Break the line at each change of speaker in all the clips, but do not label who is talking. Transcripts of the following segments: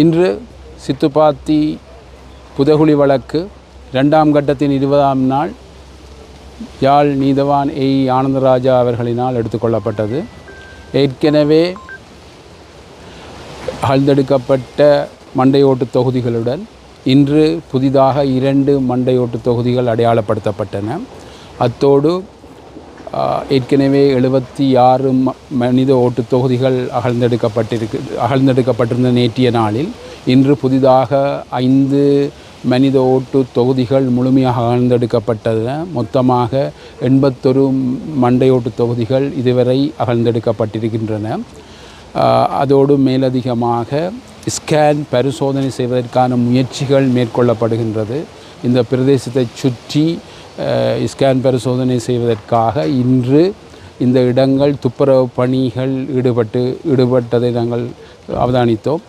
இன்று சித்துப்பாத்தி புதகுழி வழக்கு இரண்டாம் கட்டத்தின் இருபதாம் நாள் யாழ் நீதவான் ஏ ஆனந்தராஜா அவர்களினால் எடுத்துக்கொள்ளப்பட்டது. ஏற்கனவே அகழ்ந்தெடுக்கப்பட்ட மண்டையோட்டு தொகுதிகளுடன் இன்று புதிதாக இரண்டு மண்டையோட்டு தொகுதிகள் அடையாளப்படுத்தப்பட்டன. அத்தோடு ஏற்கனவே எழுபத்தி ஆறு ம மனித ஓட்டு தொகுதிகள் அகழ்ந்தெடுக்கப்பட்டிருக்கு அகழ்ந்தெடுக்கப்பட்டிருந்த நேற்றைய நாளில் இன்று புதிதாக ஐந்து மனித ஓட்டு தொகுதிகள் முழுமையாக அகழ்ந்தெடுக்கப்பட்டன மொத்தமாக எண்பத்தொரு மண்டையோட்டு தொகுதிகள் இதுவரை அகழ்ந்தெடுக்கப்பட்டிருக்கின்றன. அதோடு மேலதிகமாக ஸ்கேன் பரிசோதனை செய்வதற்கான முயற்சிகள் மேற்கொள்ளப்படுகின்றது. இந்த பிரதேசத்தை சுற்றி ஸ்கேன் பரிசோதனை செய்வதற்காக இன்று இந்த இடங்கள் துப்புரவு பணிகள் ஈடுபட்டு ஈடுபட்டதை நாங்கள் அவதானித்தோம்.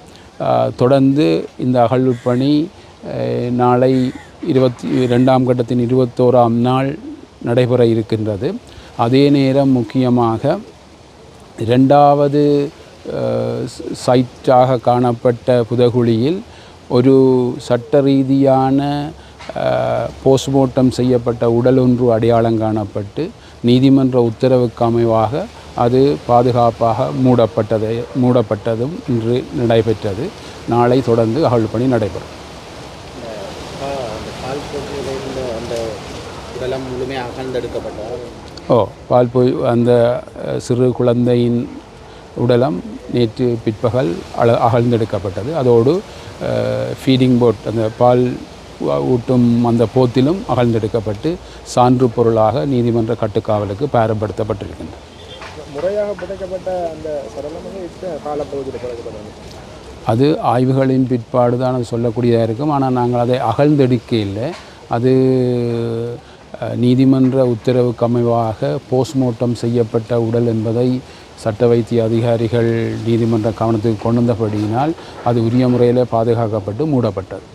தொடர்ந்து இந்த அகழ்வு பணி நாளை இருபத்தி ரெண்டாம் கட்டத்தின் இருபத்தோராம் நாள் நடைபெற இருக்கின்றது. அதே நேரம் முக்கியமாக இரண்டாவது சைட்டாக காணப்பட்ட புதகுழியில் ஒரு சட்ட ரீதியான போஸ்ட்மார்ட்டம் செய்யப்பட்ட உடல் ஒன்று அடையாளம் காணப்பட்டு நீதிமன்ற உத்தரவுக்கு அமைவாக அது பாதுகாப்பாக மூடப்பட்டதை மூடப்பட்டதும் இன்று நடைபெற்றது. நாளை தொடர்ந்து அகழ் பணி நடைபெறும். ஓ பால் போய் அந்த சிறு குழந்தையின் உடலம் நேற்று பிற்பகல் அழ அகழ்ந்தெடுக்கப்பட்டது. அதோடு ஃபீடிங் போட் அந்த பால் ஊட்டும் அந்த போத்திலும் அகழ்ந்தெடுக்கப்பட்டு சான்று பொருளாக நீதிமன்ற கட்டுக்காவலுக்கு
முறையாக புதைக்கப்பட்ட அந்த சடலம் புதைக்கப்பட்டது
அது ஆய்வுகளின் பிற்பாடு தான் அது சொல்லக்கூடியதாக இருக்கும். ஆனால் நாங்கள் அதை அகழ்ந்தெடுக்க இல்லை அது நீதிமன்ற உத்தரவுக்கு அமைவாக போஸ்ட்மார்ட்டம் செய்யப்பட்ட உடல் என்பதை சட்ட வைத்திய அதிகாரிகள் நீதிமன்ற கவனத்துக்கு கொண்டு வந்தபடியினால் அது உரிய முறையில் பாதுகாக்கப்பட்டு மூடப்பட்டது.